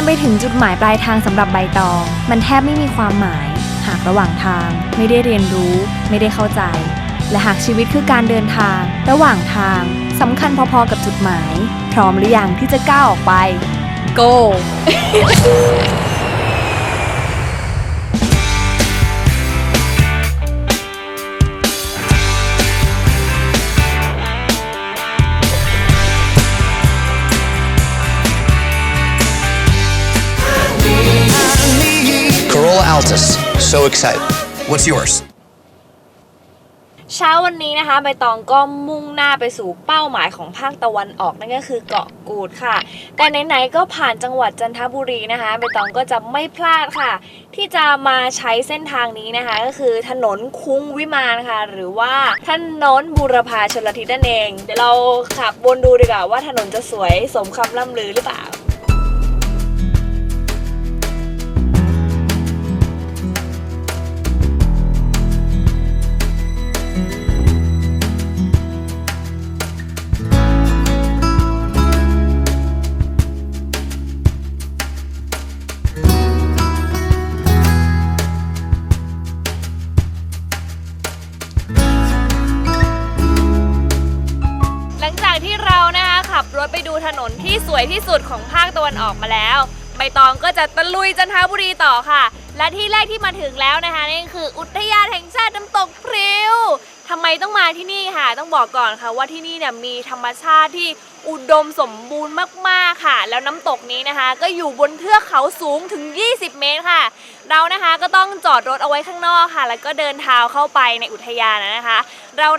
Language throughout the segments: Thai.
การไปถึงจุดหมายปลายทางสำหรับใบตอง มันแทบไม่มีความหมาย หากระหว่างทาง ไม่ได้เรียนรู้ ไม่ได้เข้าใจ และหากชีวิตคือการเดินทาง ระหว่างทางสำคัญพอๆกับจุดหมาย พร้อมหรือยังที่จะก้าวออกไป go Altus. So excited. What's yours? เช้าวันนี้นะคะใบตองก็มุ่งหน้าไปสู่เป้าหมายของภาคตะวันออกนั่นก็คือเกาะกูดค่ะ แต่ไหนๆก็ผ่านจังหวัดจันทบุรีนะคะใบตองก็จะไม่พลาดค่ะ ที่จะมาใช้เส้นทางนี้นะคะ ก็คือถนนคุ้งวิมานค่ะ หรือว่าถนนบูรพาชลทิศนั่นเอง เดี๋ยวเราขับวนดูดีกว่าว่าถนนจะสวยสมคำล่ำลือหรือเปล่า ที่สวยที่สุดของภาคตะวันออกมาแล้วใบตองก็จะตะลุยจันทบุรีต่อค่ะ และที่แรกที่มาถึงแล้วนะคะนั่นคืออุทยานแห่งชาติน้ำตกพริ้วทำไมต้องมาที่นี่ค่ะ ต้องบอกก่อนค่ะว่าที่นี่เนี่ยมีธรรมชาติที่อุดมสมบูรณ์มากๆค่ะ แล้วน้ำตกนี้นะคะ ก็อยู่บนเทือกเขาสูงถึง 20 เมตรค่ะ เรานะคะก็ต้องจอดรถเอาไว้ข้างนอกค่ะ แล้วก็เดินเท้าเข้าไปในอุทยานนะคะ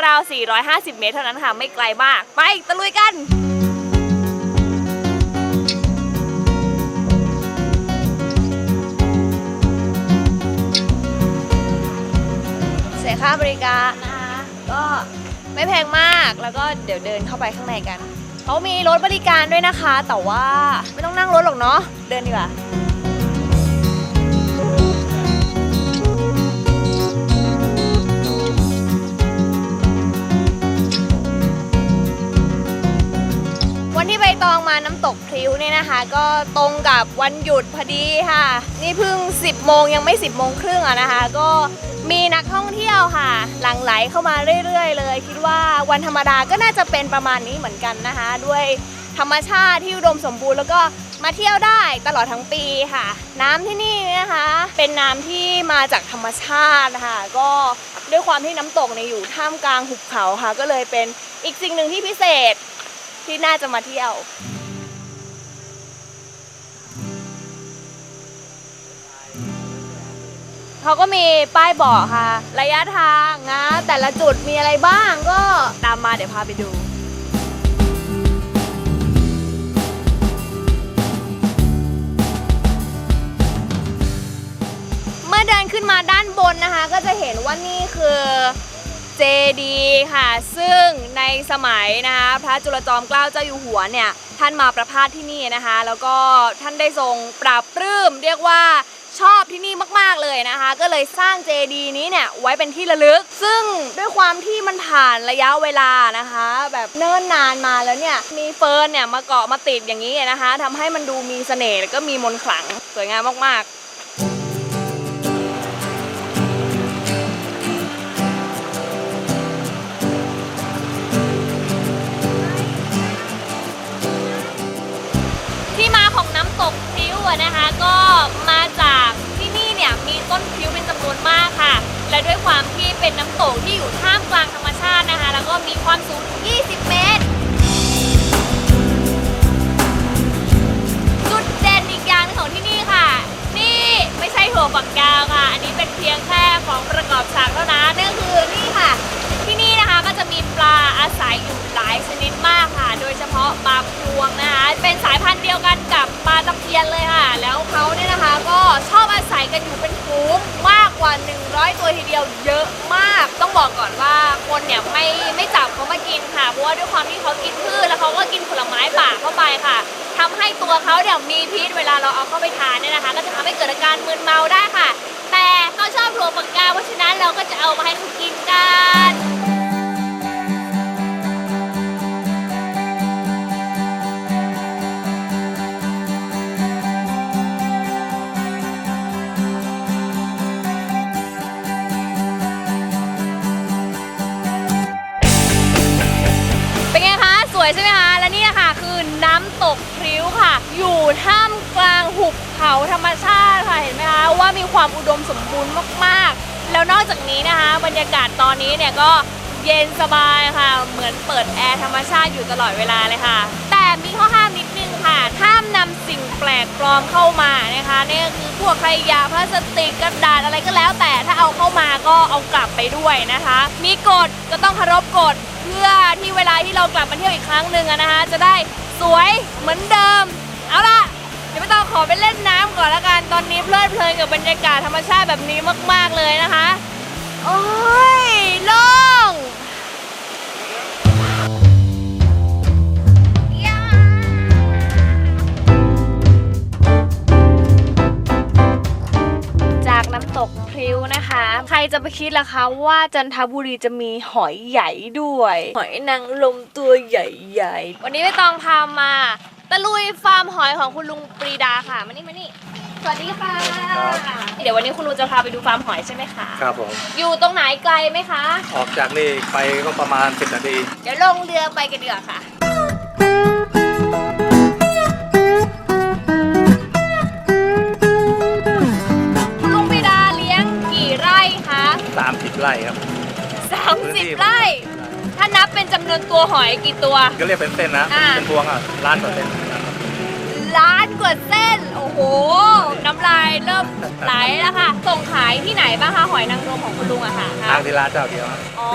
ราวๆ450 เมตรเท่านั้นค่ะ ไม่ไกลมาก ไปตะลุยกัน ค่าบริการนะคะก็ไม่แพงมากแล้วก็เดี๋ยวเดินเข้าไปข้างในกันเขามีรถบริการด้วยนะคะ แต่ว่าไม่ต้องนั่งรถหรอกเนาะเดินดีกว่า ตองมาน้ำตกพริ้วเนี่ยนะคะ ก็ตรงกับวันหยุดพอดีค่ะ นี่เพิ่ง 10 โมงยังไม่ 10 โมงครึ่งอะนะคะ ก็มีนักท่องเที่ยวค่ะ หลั่งไหลเข้ามาเรื่อย ๆ เลย คิดว่าวันธรรมดาก็น่าจะเป็นประมาณนี้เหมือนกันนะคะ ด้วยธรรมชาติที่อุดมสมบูรณ์แล้วก็มาเที่ยวได้ตลอดทั้งปีค่ะ น้ำที่นี่นะคะ เป็นน้ำที่มาจากธรรมชาตินะคะก็ด้วยความที่น้ำตกเนี่ยอยู่ท่ามกลางหุบเขาค่ะ ก็เลยเป็นอีกสิ่งหนึ่งที่พิเศษ ที่น่าจะมาเที่ยว เขาก็มีป้ายบอกค่ะ ระยะทางนะแต่ละจุดมีอะไรบ้างก็ตามมาเดี๋ยวพาไปดูเมื่อเดินขึ้นมาด้านบนนะคะ ก็จะเห็นว่านี่คือ เจดีย์ค่ะ ซึ่งในสมัยนะคะพระจุลจอมเกล้าเจ้าอยู่หัวเนี่ยท่านมาประพาสที่นี่นะคะ แล้วก็ท่านได้ทรงปราบปลื้มเรียกว่าชอบที่นี่มาก ๆ เลยนะคะ ก็เลยสร้างเจดีย์นี้เนี่ยไว้เป็นที่ระลึก ซึ่งด้วยความที่มันผ่านระยะเวลานะคะ แบบเนิ่นนานมาแล้วเนี่ย มีเฟิร์นเนี่ยมาเกาะมาติดอย่างนี้นะคะทำให้มันดูมีเสน่ห์แล้วก็มีมนต์ขลังสวยงามมาก ๆ เป็นน้ำตกที่อยู่ท่ามกลางธรรมชาตินะคะ แล้วก็มีความสูง 20 เมตร จุดเด่นอีกอย่างหนึงของที่นี่ค่ะ นี่ไม่ใช่ถั่วฝักยาวค่ะ อันนี้เป็นเพียงแค่ของประกอบฉากเท่านั้นนั่นคือนี่ค่ะ ที่นี่นะคะก็จะมีปลาอาศัยอยู่หลายชนิดมากค่ะ โดยเฉพาะปลาพวงนะคะ เป็นสายพันธุ์เดียวกันกับปลาตะเพียนเลยค่ะ แล้วเขาเนี่ยนะคะก็ชอบอาศัยกันอยู่เป็นฝูงมาก กว่า 100 ตัวทีเดียวเยอะมาก ต้องบอกก่อนว่าคนเนี่ยไม่ไม่จับเขามากินค่ะ เพราะว่าด้วยความที่เขากินพืชแล้วเขาก็กินผลไม้ป่าเข้าไปค่ะทำให้ตัวเขาเนี่ยมีพิษเวลาเราเอาเข้าไปทานเนี่ยนะคะ ก็จะทำให้เกิดอาการมึนเมาได้ค่ะ แต่เขาชอบถั่วฝักยาวเพราะฉะนั้นเราก็จะเอามาให้เขากินกัน อยู่ท่ามกลางหุบเขาธรรมชาติค่ะเห็นไหมคะว่ามีความอุดมสมบูรณ์มากๆ แล้วนอกจากนี้นะคะ บรรยากาศตอนนี้เนี่ยก็เย็นสบายค่ะ เหมือนเปิดแอร์ธรรมชาติอยู่ตลอดเวลาเลยค่ะ แต่มีข้อห้ามนิดนึงค่ะห้ามนำสิ่งแปลกปลอมเข้ามานะคะนี่คือพวกขยะพลาสติกกระดาษอะไรก็แล้ว แต่ถ้าเอาเข้ามาก็เอากลับไปด้วยนะคะ มีกฎก็ต้องเคารพกฎเพื่อที่เวลาที่เรากลับมาเที่ยวอีกครั้งหนึ่งนะคะ จะได้สวยเหมือนเดิม เอาล่ะ เดี๋ยวไม่ต้องขอไปเล่นน้ำก่อนละกัน ตอนนี้เพลิดเพลินกับบรรยากาศธรรมชาติแบบนี้มาก ๆ เลยนะคะ โอ้ยโล่งยาจากน้ำตกพริ้วนะคะ ใครจะไปคิดล่ะคะว่าจันทบุรีจะมีหอยใหญ่ด้วย หอยนางรมตัวใหญ่ๆ วันนี้ไม่ต้องพามา ตะลุยฟาร์มหอยของคุณลุงปรีดาค่ะมานี่มานี่สวัสดีค่ะเดี๋ยววันนี้คุณลุงจะพาไปดูฟาร์มหอยใช่ไหมคะครับผม อยู่ตรงไหนไกลไหมคะ ออกจากนี่ไปก็ประมาณ 10 นาที เดี๋ยวลงเรือไปกันดีกว่าค่ะ คุณลุงปรีดาเลี้ยงกี่ไร่คะ30 ไร่ครับ พื้นที่ 30 ไร่ ถ้านับเป็นจำนวนตัวหอยกี่ตัว ก็เรียกเป็นเส้นนะ อ่า เป็นพวงอะล้านเปอร์เซ็นต์ล้านกว่าเส้น โอ้โห น้ำลายเริ่มไหลแล้วค่ะ ส่งขายที่ไหนบ้างคะหอยนางรมของคุณลุงอะค่ะทางที่ร้านเจ้าเดียวอ๋อ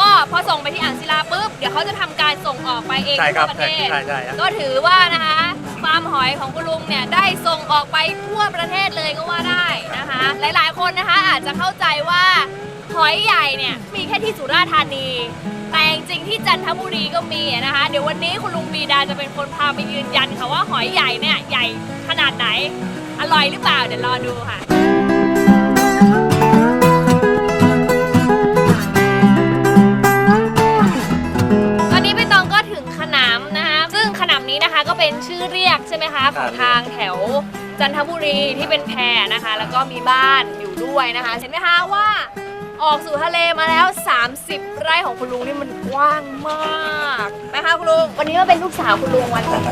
ก็พอส่งไปที่อ่างศิลาปุ๊บ เดี๋ยวเขาจะทำการส่งออกไปเองใช่ครัทั่บวประเทศ ใช่ใช่ครับก็ถือว่านะคะฟาร์มหอยของคุณลุงเนี่ยได้ส่งออกไปทั่วประเทศเลยก็ว่าได้นะคะ หลายๆคนนะคะอาจจะเข้าใจว่าหอยใหญ่เนี่ยมีแค่ที่สุราษฎร์ธานี แต่จริงๆที่จันทบุรีก็มีนะคะ เดี๋ยววันนี้คุณลุงปีดาจะเป็นคนพาไปยืนยันค่ะว่าหอยใหญ่เนี่ยใหญ่ขนาดไหน อร่อยหรือเปล่าเดี๋ยวรอดูค่ะ ตอนนี้ใบตองก็ถึงขนามนะคะซึ่งขนามนี้นะคะก็เป็นชื่อเรียกใช่ไหมคะของทางแถวจันทบุรีที่เป็นแพนะคะ แล้วก็มีบ้านอยู่ด้วยนะคะ เห็นไหมคะว่า ออกสู่ทะเลมาแล้ว 30 ไร่ของคุณลุงนี่มันกว้างมากนะคะคุณลุง วันนี้มาเป็นลูกสาวคุณลุงวันนี้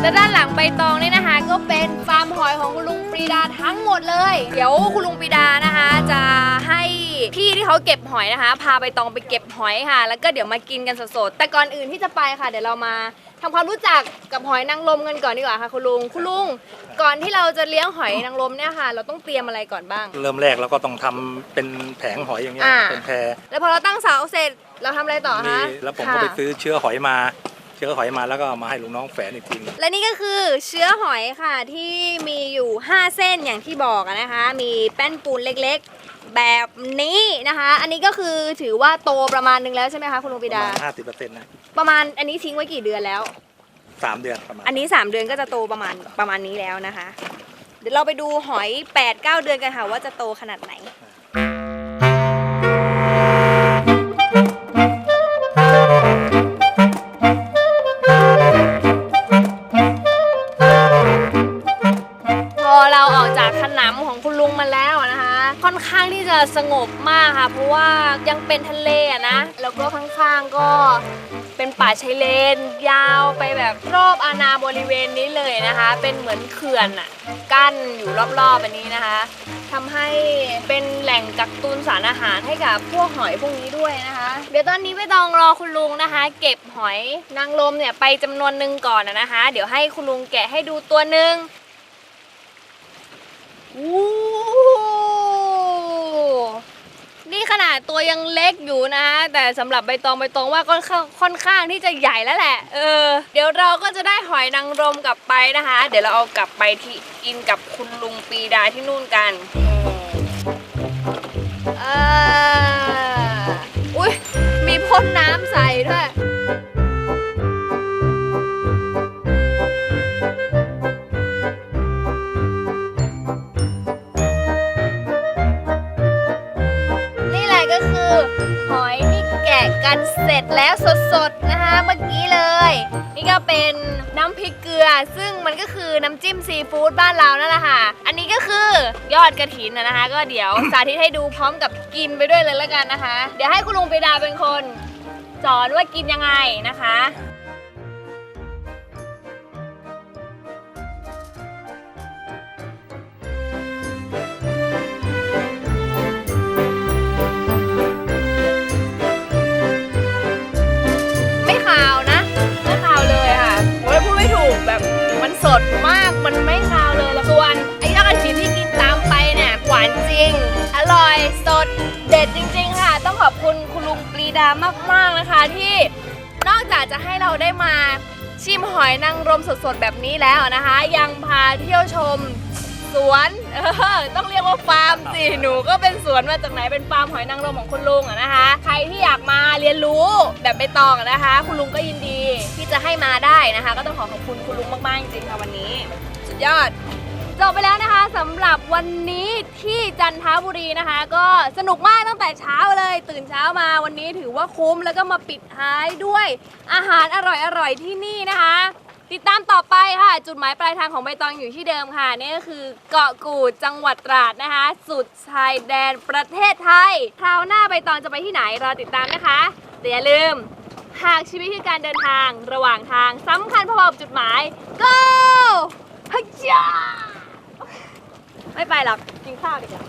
และด้านหลังใบตองนี่นะคะ ก็เป็นฟาร์มหอยของคุณลุงปรีดาทั้งหมดเลย เดี๋ยวคุณลุงปรีดานะคะ จะให้พี่ที่เขาเก็บหอยนะคะ พาใบตองไปเก็บหอยค่ะ แล้วก็เดี๋ยวมากินกันสดๆแต่ก่อนอื่นที่จะไปค่ะ เดี๋ยวเรามา ทำความรู้จักกับหอยนางรมกันก่อนดีกว่าค่ะคุณลุงคุณลุงก่อนที่เราจะเลี้ยงหอยนางรมเนี่ยค่ะ เราต้องเตรียมอะไรก่อนบ้าง เริ่มแรกเราก็ต้องทำเป็นแผงหอยอย่างเงี้ยอ่า เป็นแพรแล้วพอเราตั้งเสาเสร็จเราทำอะไรต่อมีคะแล้วผมค่ะก็ไปซื้อเชื้อหอยมาเชื้อหอยมาแล้วก็เอามาให้ลุงน้องแฝนอีกทีหนึ่งและนี่ก็คือเชื้อหอยค่ะที่มีอยู่ 5 เส้นอย่างที่บอกอะนะคะ มีแป้นปูนเล็กๆ แบบนี้นะคะ อันนี้ก็คือถือว่าโตประมาณนึงแล้วใช่ไหมคะคุณลุงปปิระดามาณ50เปอร์เซ็นต์นะประมาณอันนี้ทิ้งไว้กี่เดือนแล้วสามเดือนประมาณอันนี้ 3 เดือนก็จะโตประมาณประมาณนี้แล้วนะคะ เดี๋ยวเราไปดูหอย 8-9 เดือนกันค่ะว่าจะโตขนาดไหน ข้างที่จะสงบมากค่ะ เพราะว่ายังเป็นทะเลอะนะ แล้วก็ข้างๆก็เป็นป่าชายเลน ยาวไปแบบรอบอาณาบริเวณนี้เลยนะคะ เป็นเหมือนเขื่อนอะกั้นอยู่รอบๆอันนี้นะคะทำให้เป็นแหล่งกักตุนสารอาหารให้กับพวกหอยพวกนี้ด้วยนะคะ เดี๋ยวตอนนี้ไม่ต้องรอคุณลุงนะคะ เก็บหอยนางรมเนี่ยไปจำนวนหนึ่งก่อนอะนะคะ เดี๋ยวให้คุณลุงแกะให้ดูตัวหนึ่งอู้ นี่ขนาดตัวยังเล็กอยู่นะแต่สำหรับใบตองใบตองว่าก็ค่อนข้างที่จะใหญ่แล้วแหละ เออ เดี๋ยวเราก็จะได้หอยนางรมกลับไปนะคะ เดี๋ยวเราเอากลับไปที่กินกับคุณลุงปีดาที่นู่นกันเอออุ้ยมีพ่นน้ำใส่ด้วย คือหอยที่แกะกันเสร็จแล้วสดๆนะคะเมื่อกี้เลย นี่ก็เป็นน้ำพริกเกลือ ซึ่งมันก็คือน้ำจิ้มซีฟู้ดบ้านเรานั่นแหละค่ะ อันนี้ก็คือยอดกระถินนะนะคะ ก็เดี๋ยวสาธิตให้ดูพร้อมกับกินไปด้วยเลยแล้วกันนะคะ เดี๋ยวให้คุณลุงปรีดาเป็นคน สอนว่ากินยังไงนะคะ ด็ดจริง ๆ ค่ะ ต้องขอบคุณคุณลุงปรีดามาก ๆ นะคะ ที่นอกจากจะให้เราได้มาชิมหอยนางรมสดๆ แบบนี้แล้วนะคะ ยังพาเที่ยวชมสวนเออต้องเรียกว่าฟาร์มสิหนูก็เป็นสวนมาจากไหนเป็นฟาร์มหอยนางรมของคุณลุงอะนะคะ ใครที่อยากมาเรียนรู้แบบใบตองอะนะคะ คุณลุงก็ยินดีที่จะให้มาได้นะคะ ก็ต้องขอขอบคุณคุณลุงมากๆจริงๆค่ะวันนี้ สุดยอด จบไปแล้วนะคะสำหรับวันนี้ที่จันทบุรีนะคะ ก็สนุกมากตั้งแต่เช้าเลย ตื่นเช้ามาวันนี้ถือว่าคุ้มแล้วก็มาปิดท้ายด้วยอาหารอร่อยๆที่นี่นะคะ ติดตามต่อไปค่ะ จุดหมายปลายทางของใบตองอยู่ที่เดิมค่ะนี่ก็คือเกาะกูดจังหวัดตราดนะคะ สุดชายแดนประเทศไทยคราวหน้าใบตองจะไปที่ไหนรอติดตามนะคะแต่อย่าลืมหากชีวิตคือการเดินทางระหว่างทางสำคัญพอๆกับจุดหมาย go ฮัจจา ไม่ไปหรอก กินข้าวดีกว่า